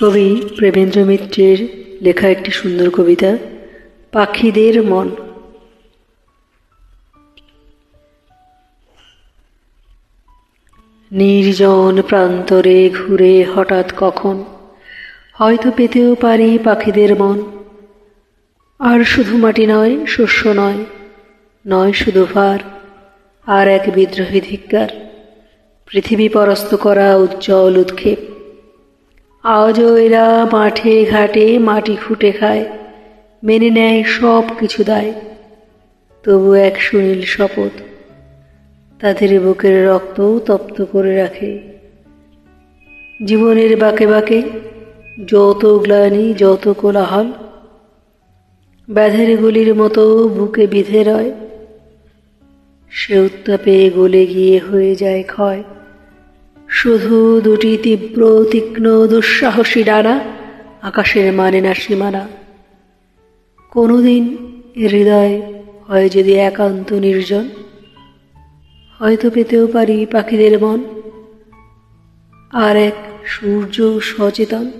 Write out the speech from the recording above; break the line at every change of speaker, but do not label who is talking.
কবি প্রেমেন্দ্র মিত্রের লেখা একটি সুন্দর কবিতা, পাখিদের মন। নির্জন প্রান্তরে ঘুরে হঠাৎ কখন হয়তো পেতেও পারি পাখিদের মন। আর শুধু মাটি নয়, শস্য নয় নয় শুধু ভার, আর এক বিদ্রোহী ধিক্কার। পৃথিবী পরাস্ত করা উজ্জ্বল উৎক্ষেপ। আজও এরা মাঠে ঘাটে মাটি খুঁটে খায়, মেনে নেয় সব কিছু দায়। তবু এক সুনীল শপথ, তাদের বুকের রক্তও তপ্ত করে রাখে। জীবনের বাঁকে বাঁকে যত গ্লানি, যত কোলাহল, ব্যাধের গুলির মতো বুকে বিধে রয়। সে উত্তাপে গলে গিয়ে হয়ে যায় ক্ষয়। শুধু দুটি তীব্র, তীক্ষ্ণ, দুঃসাহসী ডানা আকাশের মানে না সীমানা। কোনোদিন হৃদয় হয় যদি একান্ত নির্জন, হয়তো পেতেও পারি পাখিদের মন। আর এক সূর্য সচেতন